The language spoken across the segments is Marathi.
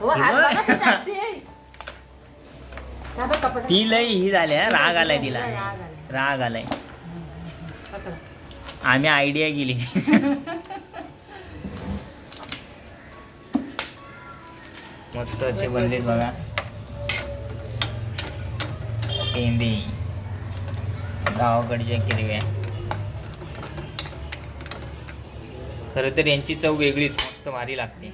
हो हात हिरवं? बघा तर जाते. हा बघ कपडा. ती लय ही झाली हा, राग आलाय तिला राग आलाय. राग आलाय पकड. आम्ही आयडिया केली मस्त असे बनलेत बघा पेंदी गावाकडच्या किरव्या खरं तर यांची चव वेगळीच मस्त भारी लागते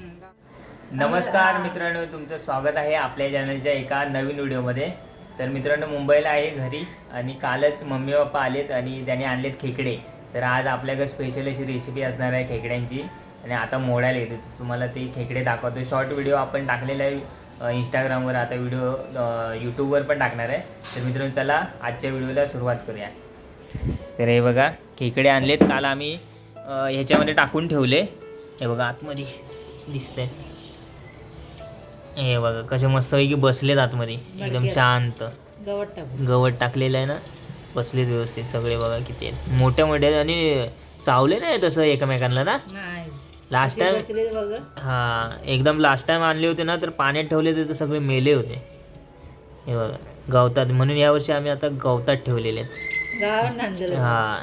नमस्कार मित्रांनो तुमचं स्वागत आहे आपल्या चॅनलच्या एका नवीन व्हिडिओमध्ये. तर मित्रांनो मुंबईला आहे घरी आणि कालच मम्मी पप्पा आलेत आणि त्याने आणलेत खेकडे. तर आज आपल्याकडे स्पेशल अशी रेसिपी असणार आहे खेकड्यांची. आणि आता मोडायला येते. तुम्हाला ते खेकडे दाखवतो शॉर्ट व्हिडिओ आपण टाकलेला आहे इंस्टाग्रामवर आता व्हिडिओ यूट्यूबवर पण टाकणार आहे. तर मित्रांनो चला आजच्या व्हिडिओला सुरुवात करूया. तर हे बघा खेकडे आणलेत. काल आम्ही ह्याच्यामध्ये टाकून ठेवले. हे बघा आतमध्ये दिसतंय. हे बघा कसे मस्तपैकी बसलेत आतमध्ये. एकदम. शांत. गवत गवत टाकलेलं आहे ना? बसलेत व्यवस्थित सगळे बघा किती आहेत. मोठे मोठे आहेत आणि चावले नाही तसं एकमेकांना ना? लास्ट टाइम हा एकदम लास्ट टाइम आणले होते ना तर पाण्यात ठेवले होते तर सगळे मेले होते. हे बघा गवतात. म्हणून यावर्षी आम्ही आता गवतात ठेवलेले आहेत. हा.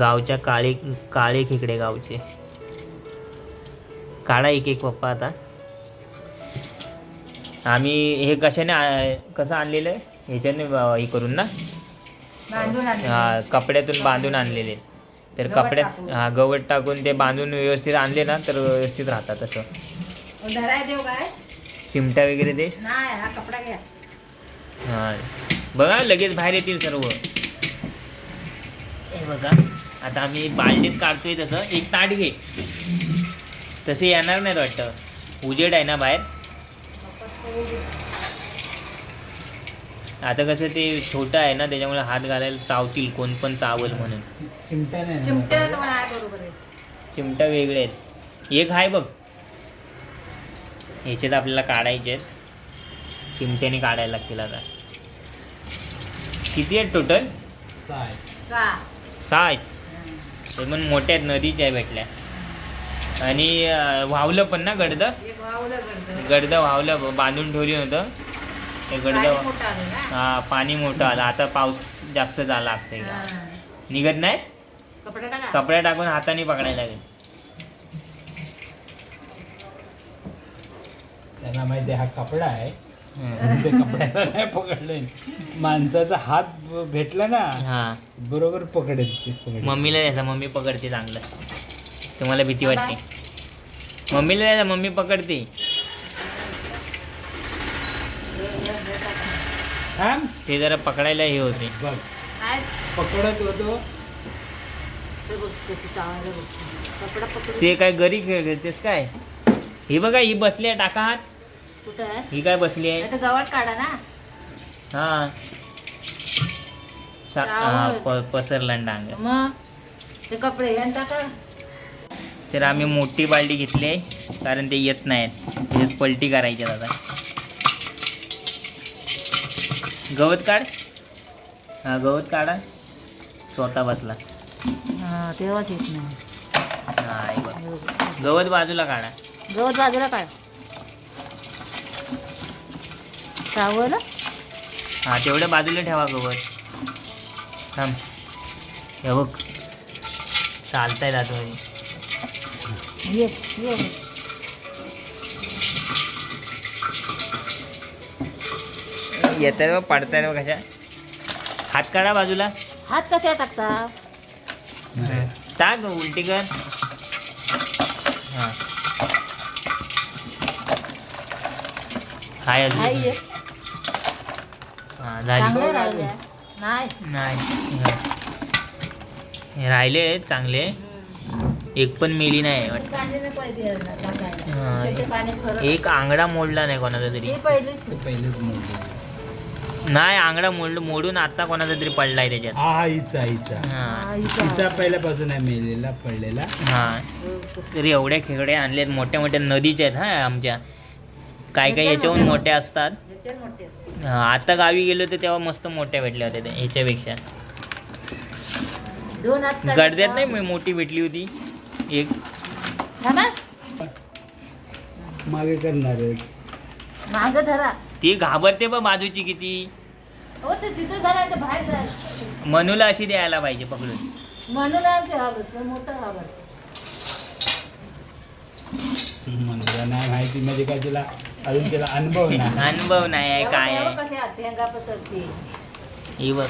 गावच्या काळे काळे खेकडे गावचे. काढा एक एक पप्पा आता. आम्ही हे कशाने कसं आणलेलं आहे? ह्याच्याने हे करून ना. हा कपड्यातून बांधून आणलेले. तर कपड्यात. हा गवत टाकून ते बांधून व्यवस्थित आणले ना तर व्यवस्थित राहतात काय? चिमटा वगैरे नाही हा हा. बघा लगेच बाहेर येतील सर्व. हे बघा आता आम्ही बालडीत काढतोय तसं. एक ताट घे. तसे येणार नाहीत वाटतं. उजेड आहे ना बाहेर. आता कसं ते छोटं आहे ना त्याच्यामुळे हात घालायला चावतील कोण पण चावल म्हणून. चिमट्या दोन आहे बरोबर आहे. चिमटा वेगळे आहेत. एक आहे बघ. ह्याच्यात आपल्याला काढायचे आहेत. चिमट्याने काढायला लागतील आता. किती आहेत टोटल सहा. आहेत ते पण मोठ्या आहेत नदीच्या आहे भेटल्या. आणि वावलं पण ना गडद गडद. वावलं बांधून ठेवली नव्हतं ते गडद पाणी मोठं आलं ना? हा पाणी मोठं आलं. आता पाऊस जास्त झाला लागतंय हा. निघत नाही? कपडा टाका. कपड्या टाकून हाताने पकडायला लागेल. त्यांना माहिती हा कपडा आहे. हं. ते कपड्याला नाही पकडले. माणसाचा हात भेटला ना हा. बरोबर पकडेल ते पकडेल. मम्मीला द्यायचा. मम्मी पकडते चांगलं. तुम्हाला भीती वाटते. मम्मीला द्यायचा मम्मी पकडते. थांब. ते जरा पकडायला हे होते. बघ. पकडत होतो. ते काय गरी खेळतेस काय? ही बघा ही बसली आहे टाका हात. कुठं आहे? ही काय बसली आहे? गवत काढा ना. हा. चा- हा, प- पसरला डांग मग? ते कपडे यान टाका. तर आम्ही मोठी बाल्टी घेतली आहे कारण ते येत नाहीत. त्याच्यात पलटी करायची आता. गवत काढ. हा गवत काढा. स्वतः बसला. हा तेव्हाच येत नाही. गवत बाजूला काढा. गवत बाजूला काढ. हा तेवढ्या बाजूला ठेवा गवत. थांब. हे बघ. चालतायत आतमध्ये ये ये। येतात बघ पडतायत बघ कशा हात काढा बाजूला. हात कशा टाकता टाक उलटी कर. हा हाय अजून. ये. हा चांगलं झाली राहिलं नाही. नाही. हा. हे राहिले चांगले. एक पण मेली नाही वाटतं. हा. एक आंगडा मोडला नाही कोणाचा तरी. हे नाही. आंगडा मोड मोडून आता कोणाचा तरी पडलाय त्याच्यात. हिचा हिचा इथं हिचा पहिल्यापासून आहे मेलेला पडलेला. हा. हो. तरी एवढ्या खेकडे आणलेत मोठ्या मोठ्या नदीच्या आहेत हा आमच्या. काय काय याच्याहून मोठ्या- असतात? आता गावी गेलो तर तेव्हा मस्त मोठ्या भेटल्या होत्या काढ. गडद्यात नाही मी मोठी भेटली होती. एक. मागे करणारच माग धरा. ती घाबरते बा बाजूची किती. हो ते तिथं धरा ते बाहेर धरा. मनूला अशी द्यायला पाहिजे पकडून. म्हणून आमचे मोठं नाही माहिती म्हणजे काय तिला अजून तिला अनुभव नाही. अनुभव नाही आहे काय आहे. कसे हात हेंगा पसरते. ही बघ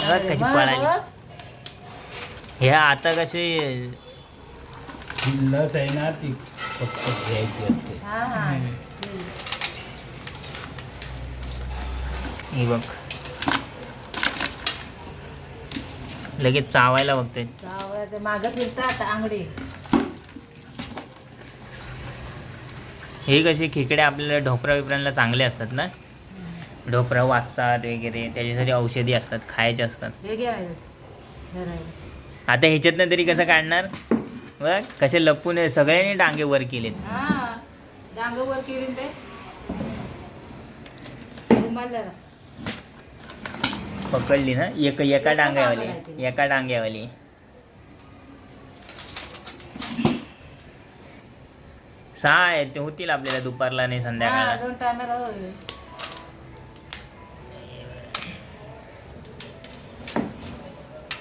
बघ कशी पळाली. बघ. हे आता कसे ही लस आहे ना ती फक्त घ्यायची असते. हा हा. ही बघ. लगेच चावायला बघते. मागं फिरतात आंगडी. हे कसे खेकडे आपल्याला ढोपरा बिपऱ्यांना चांगले असतात ना? ढोपरा वाचतात वगैरे त्याच्यासाठी औषधी असतात खायचे असतात. हे. आता ह्याच्यातनं तरी कसं काढणार? बघ कसे लपून आहे. सगळ्यांनी डांगे वर केलेत. हा डांग वर केली ते. रुमाल धरा. पकडली ना? एक एका एका डांग्यावाली. एका डांग्यावाली. सहा आहेत ते होतील आपल्याला दुपारला नाही हा संध्याकाळला दोन टायमाला होय.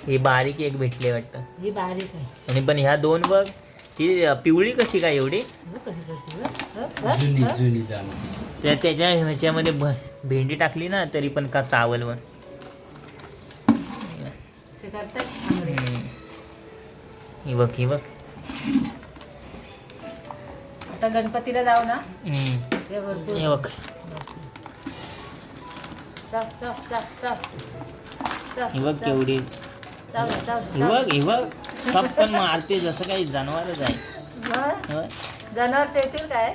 ही बारीक एक भेटली वाटतं. ही बारीक आहे. आणि पण ह्या दोन बघ ती पिवळी कशी काय एवढी? बघ कशी करते बघ. हं, हं, जुनी हं. जुनी जाणं त्या त्याच्या ह्याच्यामध्ये भ भेंडी टाकली ना तरी पण का चावल असे करतात हम्म. ही बघ ही बघ. आता गणपतीला जाऊ ना? हम्म. ते भरपूर. हे बघ. ही केवढी. ही बघ सब पण मारते जसं काही जनावरच आहे. जनावर येतील काय?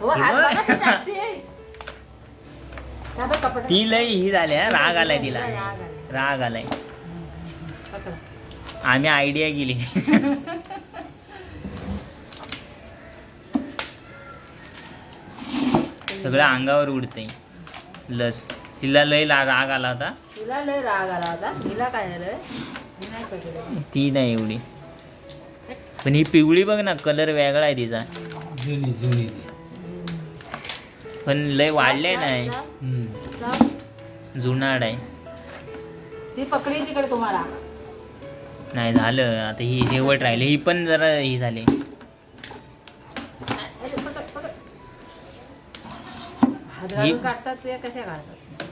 हो ती लय ही झाली राग आलाय तिला. राग आलाय. आम्ही आयडिया केली. सगळं अंगावर उडतंय. लस. तिला लय ला- राग आला होता. तिला लय राग आला होता. तिला काय झालं? मी नाही पकडलं. ती नाही एवढी. पण ही पिवळी बघ ना कलर वेगळा आहे तिचा. जुनी जुनी. ती. पण लय वाढले नाही हम्म. जुनाड आहे. ती पकडी तिकडे तुम्हाला. नाही झालं. आता ही शेवट राहिली. ही पण जरा ही झाली. हात ही- घालून काढतात ते कशा काढतात?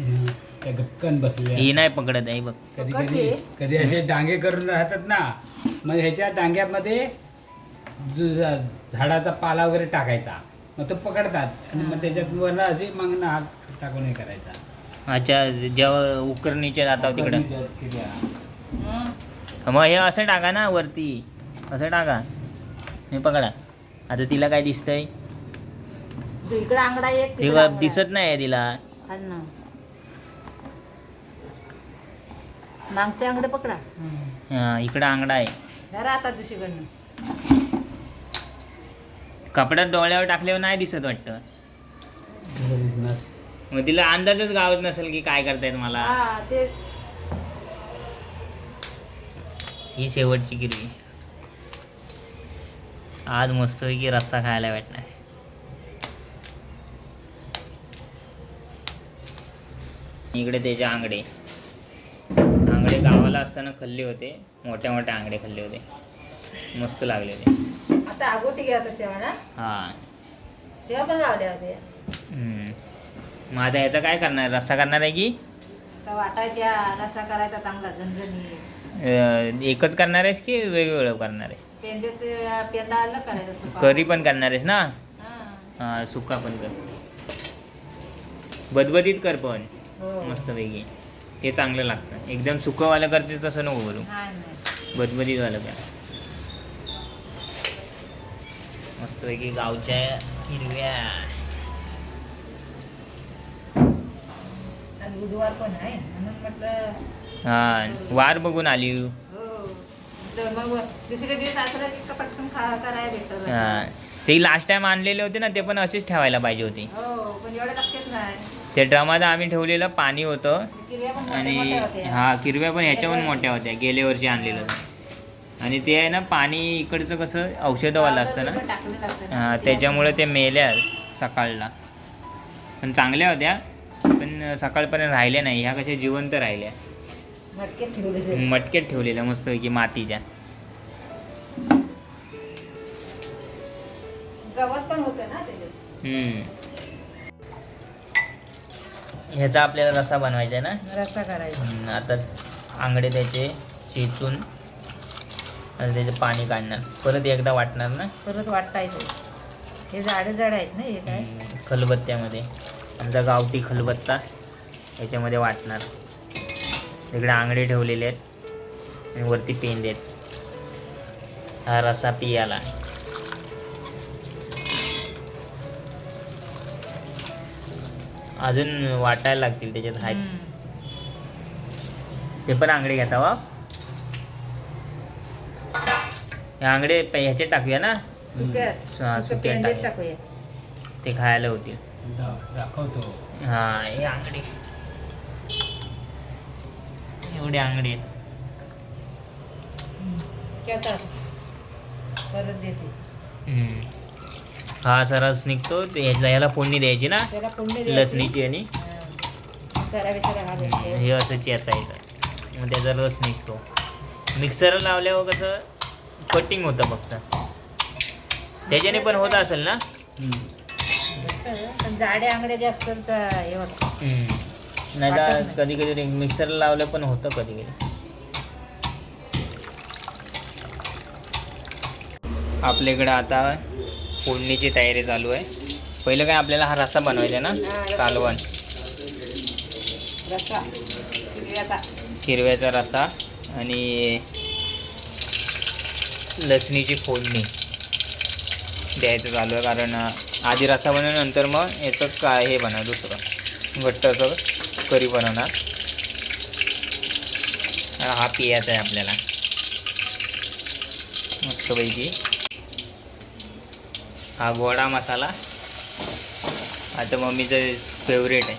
हम्म. त्या गपकन ही नाही पकडत आहे बघ. कधी पकडते. कधी कधी असे डांगे करून राहतात ना मग ह्याच्या डांग्यामध्ये जो झा- झाडाचा पाला वगैरे टाकायचा. मग तो पकडतात आणि मग त्याच्यात वरनं असे मग हात टाकून हे करायचा. अच्छा जेव्हा उकरणीच्या जातात तिकडं. किती? हं. मग हे असं टाका ना वरती. असं टाका. हे पकडा. आता तिला काय दिसतंय? इकडे आंगडा एक ते तिकडे काय आंगडा. दिसत नाही तिला. ना. मागच्या आंगडे पकडा. हा, इकडं आंगडा आहे. धरा आता दुसरीकडनं. कपड्यात डोळ्यावर टाकल्यावर नाही दिसत वाटतं. मग तिला अंदाजच गावत नसेल की काय करतायत मला. हा ही शेवटची गिरवी आज मस्तपैकी रस्सा खायला भेटणार. इकडे त्याचे आंगडे. आंगडे गावाला असताना खाल्ले होते. मोठ्या मोठ्या आंगडे खाल्ले होते. मस्त लागले होते. आता आगोटी घेत असते हा. तेव्हा पण होत्या. हम्म. मग आता याचा काय करणार? रस्सा करणार आहे की? वाटायच्या रस्सा करायचा चांगला झणझणी एकच करणार आहेस की वेगवेगळं करणार आहे करी पण करणार आहेस ना? हा. सुका पण कर. बदबदीत कर पण. मस्तपैकी. ते चांगलं लागतं. एकदम सुकंवालं करते तसं नको करू. बदबदीतवालं कर मस्तपैकी गावच्या हिरव्या. बुधवार पण आहे. म्हणून म्हटलं हा वार बघून आली. हो. हा. ते लास्ट टाइम आणलेले होते ना ते पण असेच ठेवायला पाहिजे होते. हो पण एवढं लक्षात नाही ते ड्रमात आम्ही ठेवलेलं पाणी होतं. आणि. हा किरव्या पण ह्याच्याहून मोठ्या होत्या. गेल्या वर्षी आणलेलं. आणि ते आहे ना पाणी इकडचं कसं औषधवालं असतं ना? टाकलेलं असतं ना. हा, त्याच्यामुळे ते मेल्या सकाळला. पण चांगल्या होत्या. पण सकाळपर्यंत राहिल्या नाही. ह्या कशा जिवंत राहिल्या. मटक्यात ठेवलेले. मटक्यात ठेवलेल्या मस्तपैकी मातीच्या. गवत पण होतं ना. ह्याचा आपल्याला रसा बनवायचा आहे ना? रस्सा करायचा. आता आंगडे त्याचे चेचून त्याचे पाणी काढणार. परत एकदा वाटणार ना? परत वाटायचं. हे झाडे झाड आहेत ना हे काय? खलबत्त्यामध्ये. आमचा गावठी खलबत्ता याच्यामध्ये वाटणार. इकडे आंगडे ठेवलेले आहेत आणि वरती पेंदे आहेत. हा रसा पियाला. अजून वाटायला लागतील त्याच्यात हम्म. ते पण आंगडे घेता वा हे आंगडे प- ह्याच्यात टाकूया ना? हा, सुक्या टाकूया. ते खायला होतील. हा हे आंगडे. एवढे आंगडे परत देते. हम्म. हा असा रस निघतो. ते ह्याला ह्याला फोडणी द्यायची ना? त्याला पुण्य द्यायची. लसणीची आणि हा. सरा बिसरा घालायचे हे असं चेचायचं मग त्याचा रस निघतो. मिक्सर लावल्यावर कसं कटिंग होतं फक्त. त्याच्याने पण होत असेल ना. पण जाडे आंगडे जास्त तर हे होतं. नाही तर कधी कधी मिक्सर लावलं पण होतं कधी कधी आपल्याकडं आता फोडणीची तयारी चालू आहे. पहिलं काय आपल्याला हा रस्सा बनवायचा ना. कालवण. हिरव्याचा. रस्सा आणि लसणीची फोडणी द्यायचं चालू आहे कारण आधी रस्सा बनवल्यानंतर मग याचं काय हे बनव दुसरं. घट्ट असं करी बनवणार. हा पियाचा आहे आपल्याला. मस्तपैकी. हा गोडा मसाला. आता मम्मीचं फेवरेट आहे.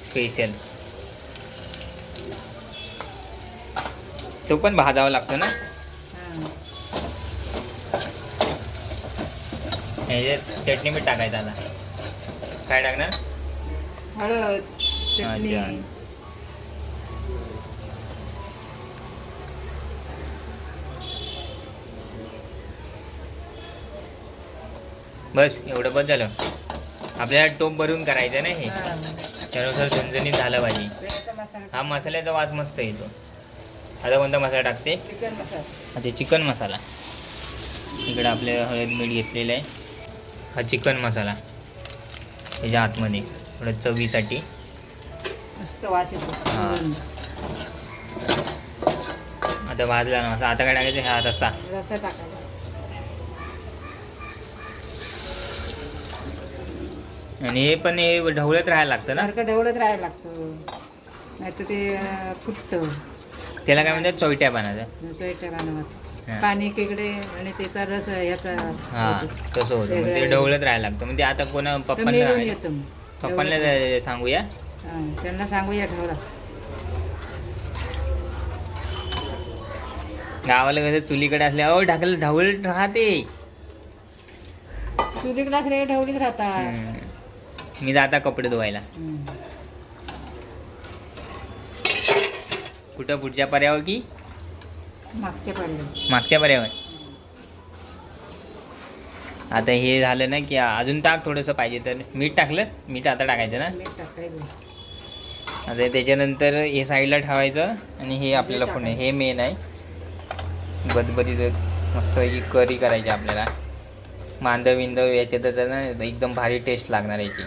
स्पेशल तो पण भाजावा लागतो ना? हा. चटणी मीठ टाकायचं आता. काय टाकणार? हळद चटणी. बस एवढं बस झालं. आपल्याला टोप भरून करायचं ना हे. हा. त्यानुसार झणझणीत झालं पाहिजे हा मसाल्याचा वास मस्त येतो. आता कोणता मसाला टाकते? चिकन मसाला. अच्छा चिकन मसाला. इकडे आपले हळद मीठ घेतलेलं आहे. हा चिकन मसाला. त्याच्या आतमध्ये. थोडं चवीसाठी. मस्त वास येतो. हा. आता भाजला ना मसाला. आता काय टाकायचं? हा रस्सा. रस्सा टाकायचा. आणि हे पण हे ढवळत राहायला लागतं ना? सारखं ढवळत राहायला लागतं. नाही तर ते अं, फुटतं. त्याला काय म्हणतात? चोयट्या चोईच्या पानावर हा. पाणी एकीकडे आणि त्याचा रस याचा हा होतो. तसं होतं. मग ते वेगळं- ढवळत राहायला लागतं. म्हणजे आता कोणा तर पप्पांना येतं मग. पप्पांना ढवळत. सांगूया? हा, त्यांना सांगूया ढवळा. गावाला कसं चुलीकडे असल्या अहो ढाकलं ढवळत राहते. तुझीकडे असले ढवळीत राहतात. हम्म. मी जाता कपडे धुवायला. कुठं? पुढच्या पर्यावर की? मागच्या पडले मागच्या पर्यावर. आता हे झालं ना की अजून टाक थोडंसं पाहिजे तर. मीठ टाकलंस? मीठ आता टाकायचं ना? आता त्याच्यानंतर हे साईडला ठेवायचं आणि हे आपल्याला पण हे मेन आहे. बदबदीत मस्त ही करी करायची आपल्याला. मांदव विंदव याच्यात तर ना एकदम भारी टेस्ट लागणार याची.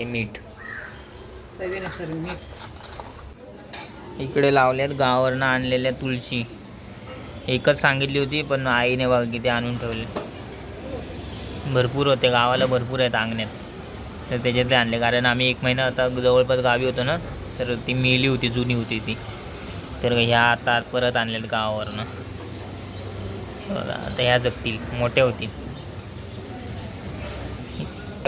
हे मीठ. चवीनुसार मीठ. इकडे लावल्यात गावावरनं आणलेल्या तुळशी. एकच सांगितली होती पण आईने बघा किती आणून ठेवले. भरपूर होते गावाला भरपूर आहेत अंगण्यात. तर त्याच्यातले आणले. कारण आम्ही एक महिना आता जवळपास गावी होतो ना तर ती मेली होती जुनी होती ती. तर ह्या आता परत आणल्यात गावावरनं. बघा आता ह्या जगतील मोठ्या होतील.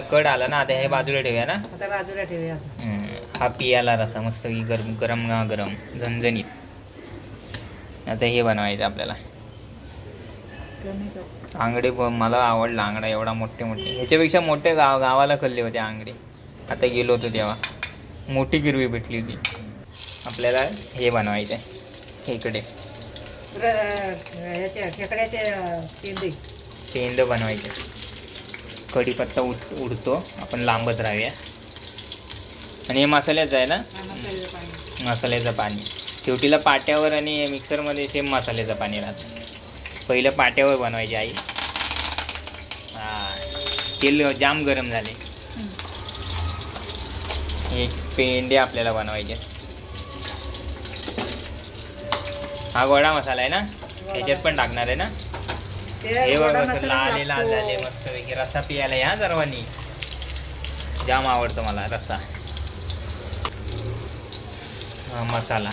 कड आला ना आता हे बाजूला ठेवूया ना? आता बाजूला ठेवूया असं. हम्म. हा पियाला रसा मस्त गरम गरम गरम झणझणीत. आता हे बनवायचं आपल्याला. कमी कर. आंगडे ब- मला आवडला आंगडा एवढा मोठे मोठे. ह्याच्यापेक्षा मोठे गाव गावाला खाल्ले होते आंगडे. आता गेलो होतो तेव्हा. मोठी गिरवी भेटली होती. आपल्याला हे बनवायचं आहे इकडे र- ह्याच्या खेकड्याचे पेंडे पेंड बनवायचे कढीपत्ता उड उडतो. आपण लांबत राहूया. आणि हे मसाल्याचं आहे ना? मसाल्याचं पाणी. शेवटीला पाट्यावर आणि मिक्सरमध्ये सेम मसाल्याचं पाणी राहतं. पहिलं पाट्यावर बनवायची आई. तेल जाम गरम झाले. हे पेंडे आपल्याला बनवायचे. हा गोडा मसाला आहे ना? त्याच्यात पण टाकणार आहे ना? हे बघ लाल लाल लागतो. झाले मस्त पैकी रस्सा पियाला या सर्वांनी. जाम आवडतो मला रस्सा. हा मसाला.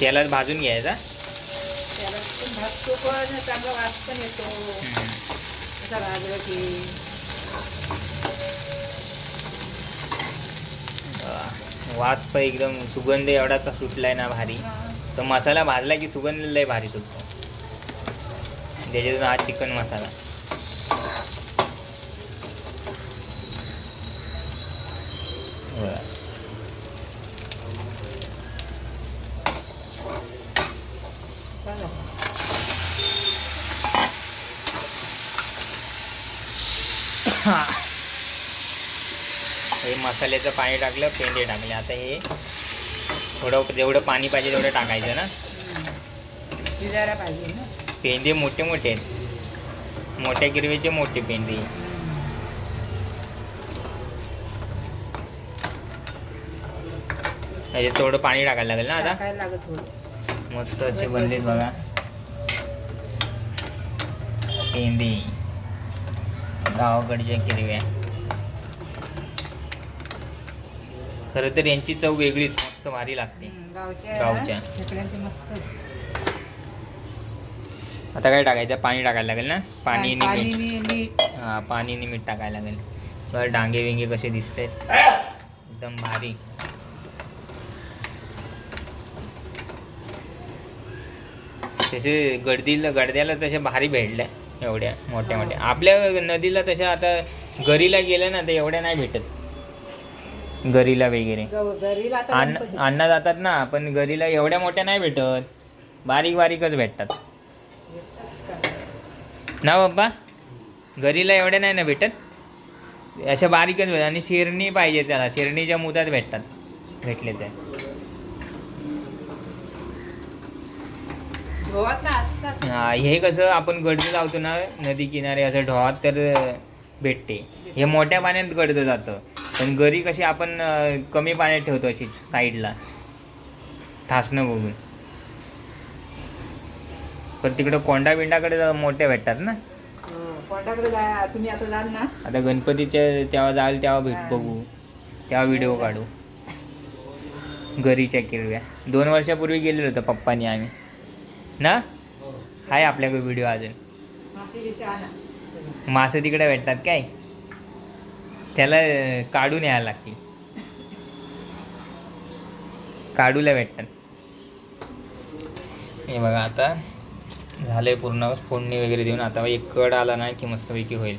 तेलात भाजून घ्यायचा? भाजतो पण चांगला वास पण येतो. हम्म. असा भाजला की. वा. वास पण एकदम सुगंध एवढाचा सुटलाय ना भारी. तर मसाला भाजला की सुगंध लय भारी सुटतो. त्याच्यातून हा चिकन मसाला. हे मसाल्याचं पाणी टाकलं पेंडे टाकले. आता हे थोडं जेवढं पाणी पाहिजे तेवढं टाकायचं ना. हम्म. शिजायला पाहिजे ना. पेंडे मोठे मोठे आहेत. मोठ्या गिरवीचे मोठे पेंडे. ह्याच्यात थोडं पाणी टाकायला लागेल ना आता? टाकायला लागत थोडं. मस्त असे बनलेत बघा. पेंडी. गावाकडच्या किरव्या खरं तर यांची चव वेगळीच. मस्त भारी लागते. गावच्या मस्त. आता काय टाकायचं? पाणी टाकायला लागेल ना? पाणी हा पाणी मीठ टाकायला लागेल. बरं डांगे विंगे कसे दिसत एकदम भारी. तसे गर्दीला गडद्याला तसे भारी भेटल्या एवढ्या मोठ्या मोठ्या. आपल्या नदीला तशा आता गरीला गेल्या ना तर एवढ्या नाही भेटत. गरीला वगैरे. आता अन्न गणपती. अन्न जातात ना पण गरीला एवढ्या मोठ्या नाही भेटत. बारीक बारीकच भेटतात. ना बाप्पा? घरीला एवढ्या नाही ना भेटत? अशा बारीकच भेटतात. आणि शिरणी पाहिजे त्याला. शिरणीच्या मुदात भेटतात. भेटले ते गोवात ना असतात. हा, हे कसं आपण गडदं लावतो ना नदी किनारे असं ढोहात तर भेटते. हे मोठ्या पाण्यात गडदं जातं. पण गरी कशी आपण कमी पाण्यात ठेवतो अशी साईडला. ठासणं बघून. पण तिकडं कोंडा बिंडाकडे मोठ्या भेटतात ना. हो, कोंडाकडे जा तुम्ही आता जाल ना. आता गणपतीच्या तेव्हा जाल तेव्हा भेट हा. बघू. तेव्हा व्हिडिओ काढू. घरीच्या किरव्या. दोन वर्षापूर्वी गेलेलो होतो पप्पानी आम्ही. ना? आहे आपल्याकडे व्हिडिओ अजून. मासे तिकडे भेटतात काय? त्याला काढून यायला लागतील. काढूला भेटतात. हे बघा आता झालंय पूर्ण. फोडणी वगैरे देऊन आता एक कड आला ना की मस्तपैकी होईल.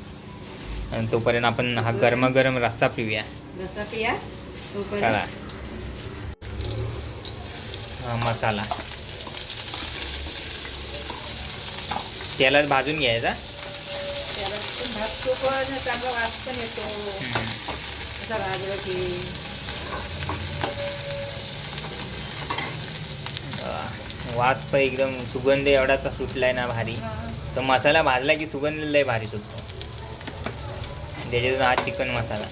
आणि तोपर्यंत आपण हा गरमागरम रस्सा पिऊया. पिया. चला. हा मसाला. तेलात भाजून घ्यायचा. त्याला पण चांगला वास पण येतो असा भाजला की वास पण एकदम सुगंध एवढाचा सुटलाय ना भारी. तर मसाला भाजला की सुगंध लय भारी सुटतो. त्याच्यातून हा चिकन मसाला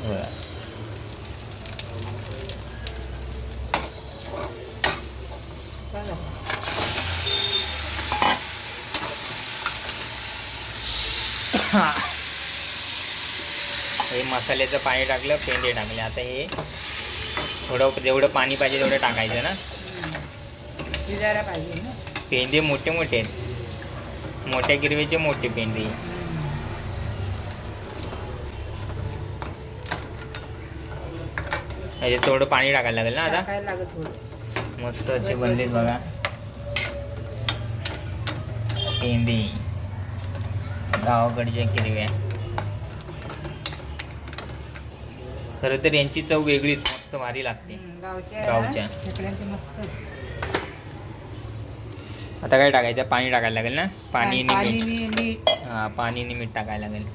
बरं. बघा. हे मसाल्याचं पाणी टाकलं पेंडे टाकले. आता हे थोडं जेवढं पाणी पाहिजे तेवढं टाकायचं ना. शिजायला पाहिजे ना. पेंदे मोठे मोठे आहेत. मोठ्या गिरवीचे मोठी पेंडी. ह्याच्यात थोडं पाणी टाकायला लागेल ना आता. मस्त असे बनलेत बघा. पेंडी. गावाकडच्या किरव्या खरं तर यांची चव वेगळीच मस्त भारी लागते. गावच्या आता काय टाकायचं? पाणी टाकायला लागेल ना? पाणी हा पाणी मीठ टाकायला लागेल.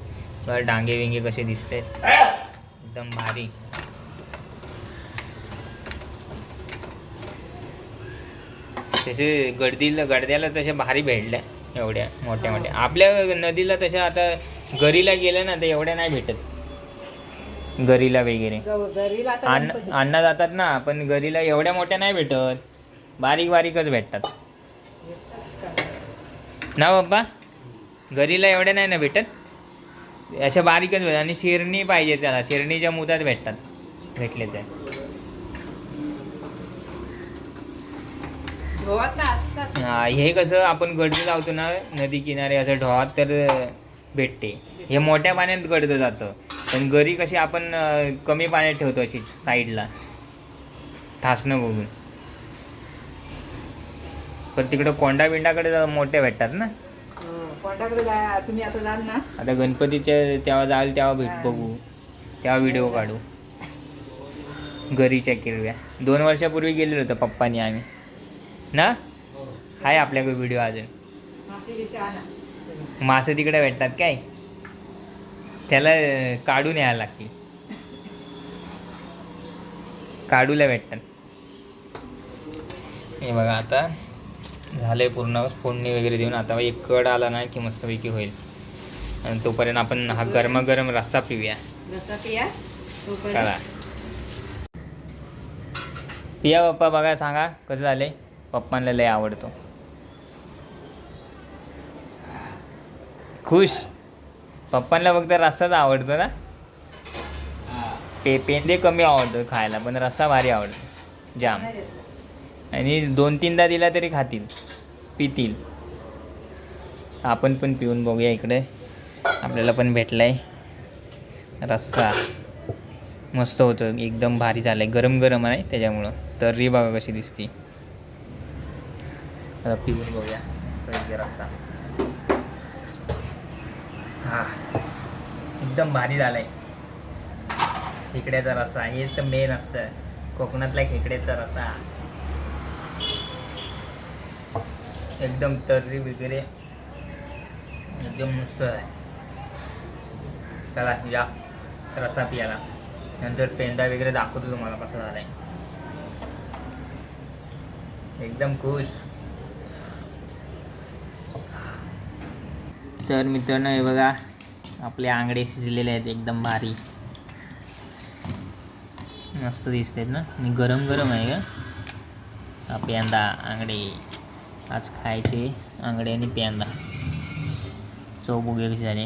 बरं डांगे विंगे कसे दिसत एकदम भारी. तसे गडदीला गडद्याला तसे भारी भेटल्या एवढ्या मोठ्या मोठ्या. आपल्या नदीला तशा आता गरीला गेल्या ना तर एवढ्या नाही भेटत. गरीला वगैरे. आता अन्न जातात ना पण गरीला एवढ्या मोठ्या नाही भेटत. बारीक बारीकच भेटतात. ना बाप्पा? घरीला एवढ्या नाही ना भेटत? अशा बारीकच भेटतात. आणि शिरणी पाहिजे त्याला. शिरणीच्या मुदात भेटतात. भेटले तर गोवात ना असतात हा, हे कसं आपण गडदं लावतो ना नदी किनारे असं ढोहात तर भेटते. हे मोठ्या पाण्यात गडदं जातं. पण गरी कशी आपण कमी पाण्यात ठेवतो अशी साईडला. ठासणं बघून. पण तिकडं कोंडा बिंडाकडे मोठ्या भेटतात ना. हो, कोणाकडे जा तुम्ही आता जाल ना. आता गणपतीच्या तेव्हा जाल तेव्हा भेट. बघू. तेव्हा व्हिडिओ काढू. गरीच्या किरव्या. दोन वर्षापूर्वी गेलेलो होतो पप्पानी आम्ही. ना? आहे आपल्याकडे व्हिडिओ अजून. मासे तिकडे भेटतात काय? त्याला काढून यायला लागतील. काढूला भेटतात. हे बघा आता. झालंय पूर्ण. फोडणी वगैरे देऊन आता एक कड आला ना की मस्तपैकी होईल. आणि तोपर्यंत आपण हा गरमागरम रस्सा पिऊया. जसं की या तोपर्यंत. करा. पिया पप्पा बघा सांगा. कसं झालंय? पप्पांना लय आवडतो. खुश. पप्पांना फक्त रस्साच आवडतो ना. पे पेंदे कमी आवडतो खायला पण रस्सा भारी आवडतो. जाम. आणि दोन तीनदा दिला तरी खातील. पितील. आपण पण पिऊन बघूया इकडे. आपल्याला पण भेटला आहे रस्सा. मस्त होतं. एकदम भारी झालं आहे गरम गरम आहे त्याच्यामुळं. तर्री बघा कशी दिसती. पिऊन बघूया मस्त रस्सा हा एकदम भारी झालाय. खेकड्याचा रस्सा हेच तर मेन असतं. कोकणातला खेकड्याचा रस्सा. एकदम तर्री वगैरे. एकदम मस्त आहे. चला या रसा पियाला. नंतर पेंदा वगैरे दाखवतो तुम्हाला कसा आहे एकदम खुश. तर मित्रांनो हे बघा आपले आंगडे शिजलेले आहेत एकदम भारी. मस्त दिसत आहेत ना? आणि गरम गरम आहे का? हा आंगडे. आज खायचे आंगडे आणि प्यांदा चव वगैरे कशी झाली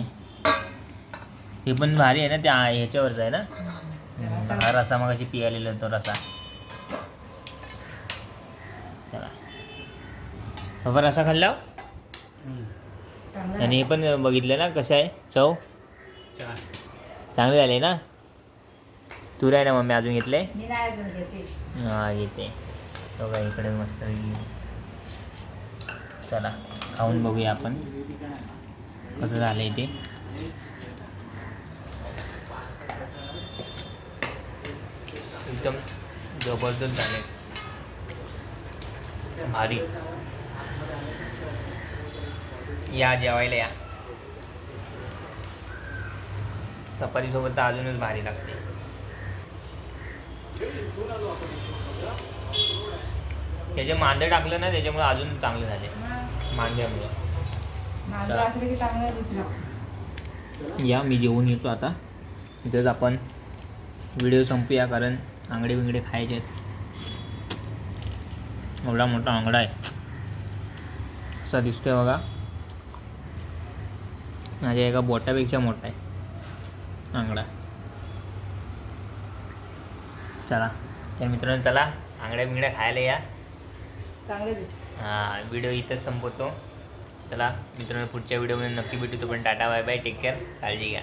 हे पण भारी आहे ना त्या ह्याच्यावरचं आहे ना? हा रसा मग अशी पियालेला तो रसा. चला. बाबा रसा खाल्ला हो? आणि हे पण बघितलं ना कसं आहे? चव. चांगले झाले ना? तू राही ना मम्मी अजून घेतले मी नाही अजून घेते. हा येते बघा इकडे मस्त चला खाऊन बघूया आपण. कसं झालंय ते? एकदम जबरदस्त झाले भारी. या जेवायला या. चपातीसोबत तर अजूनच भारी लागते. त्याचे मांदे टाकलं ना त्याच्यामुळे अजून चांगले झाले. मांद्यामुळे. या मी जेवून येतो आता. इथेच आपण व्हिडिओ संपूया कारण आंगडे बिंगडे खायचे आहेत एवढा मोठा आंगडा आहे. असा दिसतोय बघा. माझ्या एका बोटापेक्षा मोठा आहे. आंगडा चला. तर मित्रांनो चला. आंगड्या बिंगड्या खायला या. चांगलं हा व्हिडिओ इथंच संपवतो. चला मित्रांनो पुढच्या व्हिडिओमध्ये नक्की भेटू. तो पण tata bye bye. Take care काळजी घ्या.